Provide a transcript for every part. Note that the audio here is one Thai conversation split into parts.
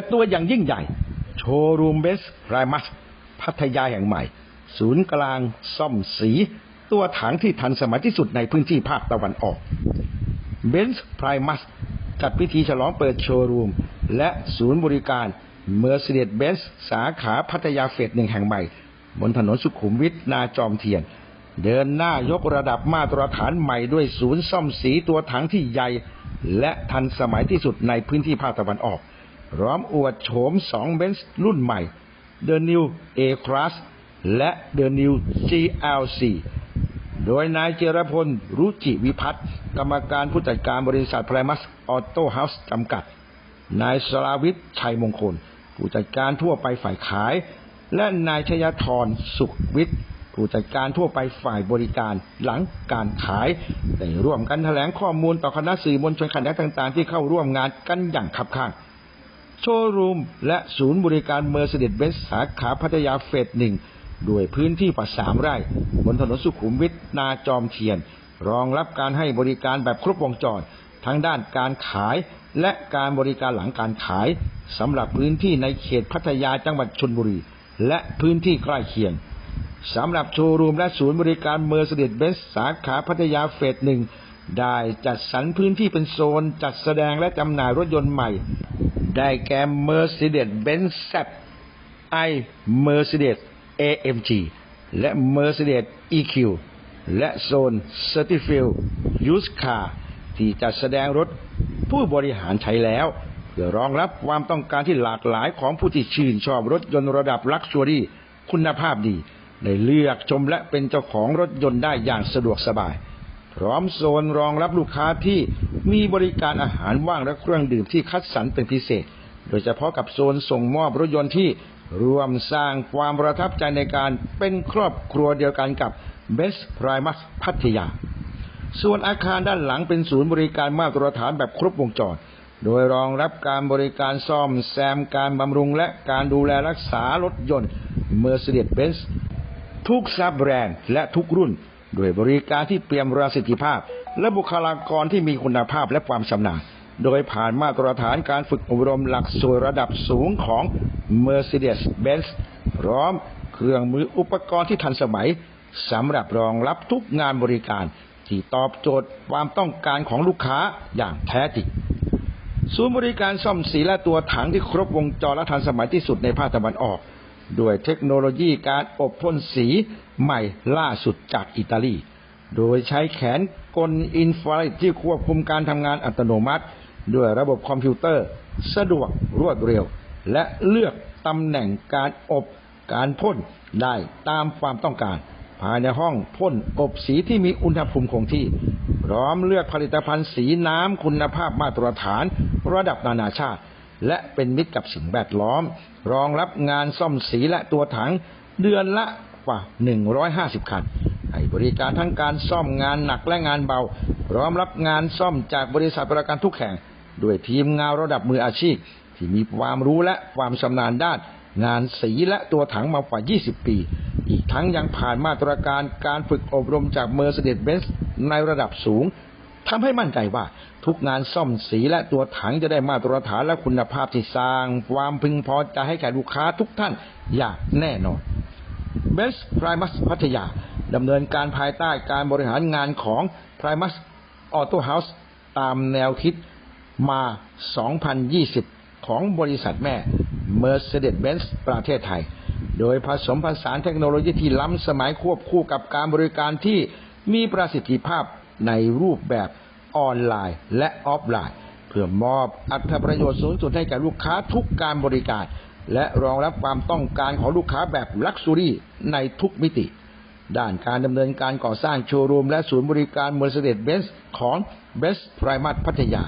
ดตัวอย่างยิ่งใหญ่ โชว์รูมเบสไรมัส พัทยาแห่งใหม่ ศูนย์กลางซ่อมสี ตัวถังที่ทันสมัยที่สุดในพื้นที่ภาคตะวันออกเบนซ์ไพรมัสจัดพิธีฉลองเปิดโชว์รูม และศูนย์บริการเมอร์ e เด s เบนซ์สาขาพัทยาเฟสหนึ่งแห่งใหม่ บนถนนสุขุมวิทนาจอมเทียน เดินหน้ายกระดับมาตรฐานใหม่ด้วยศูนย์ซ่อมสีตัวถังที่ใหญ่ และทันสมัยที่สุดในพื้นที่ภาคตะวันออก ร้อมอวดโฉมสองเบนซ์รุ่นใหม่ The New A Class และ The New GLC โดยนายเจรพล รุจิวิพัฒน์กรรมการผู้จัดการบริษัทไพรมัสออโต้เฮาส์จำกัด นายสราวิทย์ชัยมงคล ผู้จัดการทั่วไปฝ่ายขาย และนายชยธรสุขวิทย์ผู้จัดการทั่วไปฝ่ายบริการหลังการขายได้ร่วมกันแถลงข้อมูลต่อคณะสื่อมวลชนขนาดต่างๆ ที่เข้าร่วมงานกันอย่างขับข้าง โชว์รูม และศูนย์บริการเมอร์เซเดสเบนซ์สาขาพัทยาเฟสหนึ่งด้วยพื้นที่กว่าสามไร่ บนถนนสุขุมวิทนาจอมเทียน รองรับการให้บริการแบบครบวงจร ทั้งด้านการขายและการบริการหลังการขายสำหรับพื้นที่ในเขตพัทยาจังหวัดชนบุรี และพื้นที่ใกล้เคียงสำหรับโชว์รูมและศูนย์บริการเมอร์เซเดสเบนซ์สาขาพัทยาเฟสหนึ่งได้จัดสรรพื้นที่เป็นโซน จัดแสดงและจำหน่ายรถยนต์ใหม่ ได้แก่ Mercedes-Benz z i Mercedes AMG และ Mercedes EQ และโซน Certified Used Car ที่จัดแสดงรถผู้บริหารใช้แล้ว เพื่อรองรับความต้องการที่หลากหลายของผู้ที่ชื่นชอบรถยนต์ระดับลักชัวรี่คุณภาพดีได้เลือกชมและเป็นเจ้าของรถยนต์ได้อย่างสะดวกสบาย พร้อมโซนรองรับลูกค้าที่มีบริการอาหารว่างและเครื่องดื่มที่คัดสรรเป็นพิเศษ โดยเฉพาะกับโซนส่งมอบรถยนต์ที่รวมสร้างความประทับใจในการเป็นครอบครัวเดียวกันกับ Best Primus พัทยา ส่วนอาคารด้านหลังเป็นศูนย์บริการมาตรฐานแบบครบวงจร โดยรองรับการบริการซ่อมแซมการบำรุงและการดูแลรักษารถยนต์ Mercedes-Benz ทุกซับแบรนด์และทุกรุ่น ด้วยบริการที่เปี่ยมประสิทธิภาพ และบุคลากรที่มีคุณภาพและความชำนาญ โดยผ่านมาตรฐานการฝึกอบรมหลักสูตรระดับสูงของ Mercedes-Benz พร้อมเครื่องมืออุปกรณ์ที่ทันสมัยสำหรับรองรับทุกงานบริการ ที่ตอบโจทย์ความต้องการของลูกค้าอย่างแท้จริงศูนย์บริการซ่อมสีและตัวถังที่ครบวงจรและทันสมัยที่สุดในภาคตะวันออก ด้วยเทคโนโลยีการอบพ่นสีใหม่ล่าสุดจากอิตาลี โดยใช้แขนกลอินฟราเรดที่ควบคุมการทำงานอัตโนมัติ ด้วยระบบคอมพิวเตอร์ สะดวกรวดเร็ว และเลือกตำแหน่งการอบการพ่นได้ตามความต้องการ ภายในห้องพ่นอบสีที่มีอุณหภูมิคงที่ พร้อมเลือกผลิตภัณฑ์สีน้ำคุณภาพมาตรฐาน ระดับนานาชาติ และเป็นมิตรกับสิ่งแวดล้อม รองรับงานซ่อมสีและตัวถังเดือนละกว่า 150 คัน ให้บริการทั้งการซ่อมงานหนักและงานเบาร้อมรับงานซ่อมจากบริษัทประกันทุกแห่ง ด้วยทีมงานระดับมืออาชีพ ที่มีความรู้และความชำนาญด้าน งานสีและตัวถังมากว่า 20 ปี อีกทั้งยังผ่านมาตรการการฝึกอบรมจาก Mercedes-Benz ในระดับสูง ทำให้มั่นใจว่าทุกงานซ่อมสีและตัวถังจะได้มาตรฐานและคุณภาพที่สร้าง ความพึงพอใจให้แก่ลูกค้าทุกท่านอย่างแน่นอน Best Primus พัทยาดำเนินการภายใต้การบริหารงานของ Primus Auto House ตามแนวคิดมา 2020 ของบริษัทแม่ Mercedes-Benz ประเทศไทย โดยผสมผสานเทคโนโลยีที่ล้ำสมัยควบคู่กับการบริการที่มีประสิทธิภาพ ในรูปแบบออนไลน์ และออฟไลน์ เพื่อมอบอัตประโยชน์สูงสุดให้แก่ลูกค้าทุกการบริการ และรองรับความต้องการของลูกค้าแบบลักซ์ูรี่ในทุกมิติ ด้านการดำเนินการก่อสร้างโชว์รูม และศูนย์บริการ Mercedes-Benz ของ Best Primus พัทยา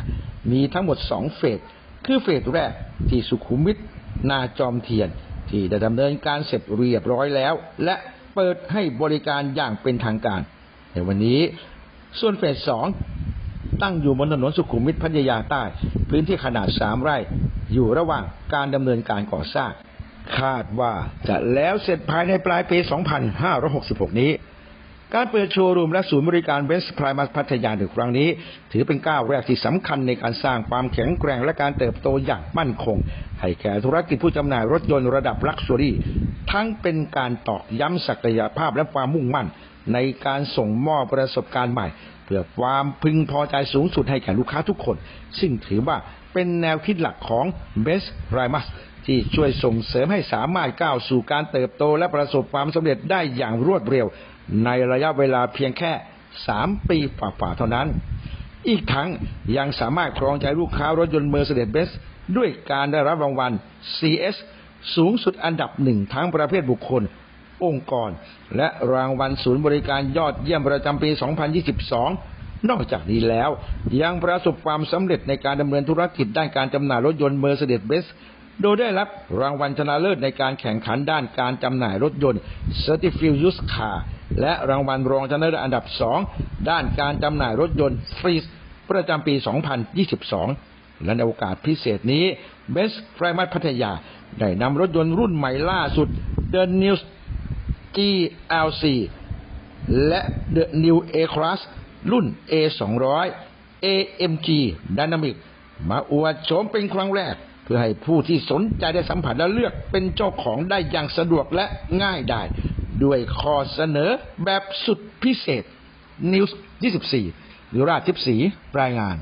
มีทั้งหมด 2 เฟส คือเฟสแรกที่สุขุมวิทนาจอมเทียน ที่ได้ดำเนินการเสร็จเรียบร้อยแล้ว และเปิดให้บริการอย่างเป็นทางการ ในวันนี้ ส่วนเฟสสองตั้งอยู่บนถนนสุขุมวิทพัทยาใต้ พื้นที่ขนาด3ไร่ อยู่ระหว่างการดำเนินการก่อสร้าง คาดว่าจะแล้วเสร็จภายในปลายปี 2566 นี้ การเปิดโชว์รูมและศูนย์บริการเวสพร m มัสพัทยาในครั้งนี้ ถือเป็นก้าวแรกที่สำคัญในการสร้างความแข็งแกร่งและการเติบโตอย่างมั่นคง ให้แก่ธุรกิจผู้จำหน่ายรถยนต์ระดับลักชัวรี่ ทั้งเป็นการตอกย้ำศักยภาพและความมุ่งมั่น ในการส่งมอบประสบการณ์ใหม่ เพื่อความพึงพอใจสูงสุดให้แก่ลูกค้าทุกคน ซึ่งถือว่าเป็นแนวคิดหลักของ Best r i m a s ที่ช่วยส่งเสริมให้สามารถก้าวสู่การเติบโตและประสบความสำเร็จได้อย่างรวดเร็ว ในระยะเวลาเพียงแค่ 3 ปีฝ่าๆเท่านั้น อีกทั้งยังสามารถครองใจลูกค้ารถยนต์ Mercedes-Benz ด้วยการได้รับรางวัล CS สูงสุดอันดับหนึ่งทั้งประเภทบุคคล องค์กร และรางวัลศูนย์บริการยอดเยี่ยมประจำปี 2022 นอกจากนี้แล้ว ยังประสบความสำเร็จในการดำเนินธุรกิจด้านการจำหน่ายรถยนต์ Mercedes-Benz โดยได้รับรางวัลชนะเลิศในการแข่งขันด้านการจำหน่ายรถยนต์ Certified Used Car และรางวัลรองชนะเลิศอันดับ 2 ด้านการจำหน่ายรถยนต์ฟรีประจำปี 2022 และในโอกาสพิเศษนี้ Best p r i m a t พัทยา ได้นำรถยนต์รุ่นใหม่ล่าสุด The New GLC และ The New A-Class รุ่น A200 AMG Dynamic มาอวดโฉมเป็นครั้งแรก เพื่อให้ผู้ที่สนใจได้สัมผัสและเลือกเป็นเจ้าของได้อย่างสะดวกและง่ายได้ด้วยข้อเสนอแบบสุดพิเศษ News 24วิราชทิพสีรายงาน